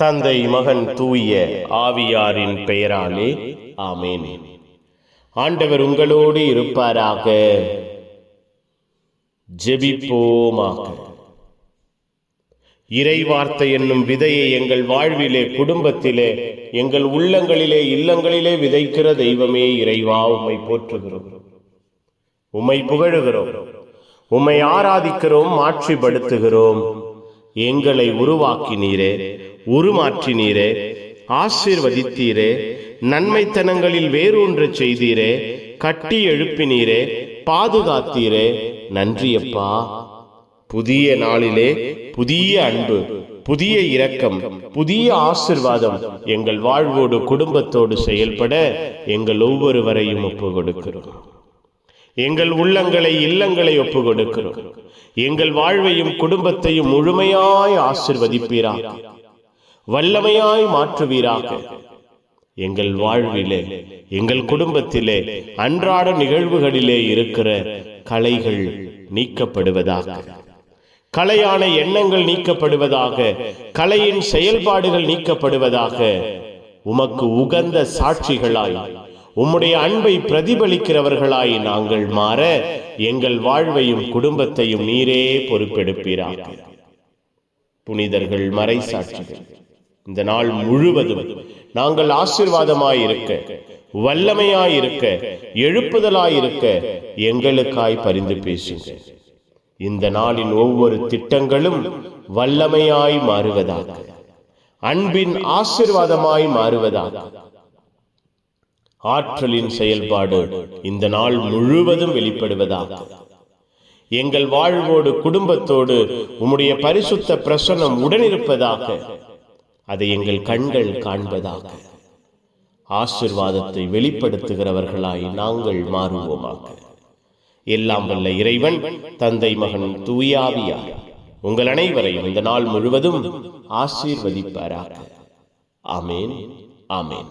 தந்தை மகன் தூய ஆவியாரின் பெயராலே ஆமேன். ஆண்டவர் உங்களோடு இருப்பாராக. ஜெபிப்போமாக. இறை வார்த்தை என்னும் விதையை எங்கள் வாழ்விலே குடும்பத்திலே எங்கள் உள்ளங்களிலே இல்லங்களிலே விதைக்கிற தெய்வமே இறைவா உம்மை போற்றுகிறோம். உம்மை புகழுகிறோம். உம்மை ஆராதிக்கிறோம் மாட்சிப்படுத்துகிறோம். எங்களை உருவாக்கினீரே உருமாற்றினீரே ஆசீர்வதித்தீரே நன்மைத்தனங்களில் வேறொன்று செய்தீரே கட்டி எழுப்பினீரே பாதுகாத்தீரே. நன்றியப்பா. புதிய நாளிலே புதிய அன்பு புதிய இரக்கம் புதிய ஆசிர்வாதம் எங்கள் வாழ்வோடு குடும்பத்தோடு செயல்பட எங்கள் ஒவ்வொருவரையும் ஒப்பு கொடுக்கிறோம். எங்கள் உள்ளங்களை இல்லங்களை ஒப்பு கொடுக்கிறோம் எங்கள் வாழ்வையும் குடும்பத்தையும் முழுமையாய் ஆசிர்வதிப்பீராக வல்லமையாய் மாற்றுவீராக. எங்கள் வாழ்விலே எங்கள் குடும்பத்திலே அன்றாட நிகழ்வுகளிலே இருக்கிற கலைகள் நீக்கப்படுவதாக. கலையான எண்ணங்கள் நீக்கப்படுவதாக. கலையின் செயல்பாடுகள் நீக்கப்படுவதாக. உமக்கு உகந்த சாட்சிகளாய் உம்முடைய அன்பை பிரதிபலிக்கிறவர்களாய் நாங்கள் மாற எங்கள் வாழ்வையும் குடும்பத்தையும் நீரே பொறுப்பெடுப்பீராக. புனிதர்கள் மறை சாட்சிகள் இந்த நாள் முழுவதும் நாங்கள் ஆசிர்வாதமாயிருக்க வல்லமையாயிருக்க எழுப்புதலாயிருக்க எங்களுக்காய் பரிந்து பேசுங்க இந்த நாளின் ஒவ்வொரு திட்டங்களும் வல்லமையாய் மாறுவதாக அன்பின் ஆசிர்வாதமாய் மாறுவதாக ஆற்றலின் செயல்பாடு இந்த நாள் முழுவதும் வெளிப்படுவதாக. எங்கள் வாழ்வோடு குடும்பத்தோடு உம்முடைய பரிசுத்த பிரசனம் உடனிருப்பதாக அதை எங்கள் கண்கள் காண்பதாக. ஆசிர்வாதத்தை வெளிப்படுத்துகிறவர்களாய் நாங்கள் மாறுவோமாக. எல்லாம் வல்ல இறைவன் தந்தை மகன் தூயாவியா உங்கள் அனைவரையும் இந்த நாள் முழுவதும் ஆசீர்வதிப்பாராக. ஆமேன் ஆமேன்.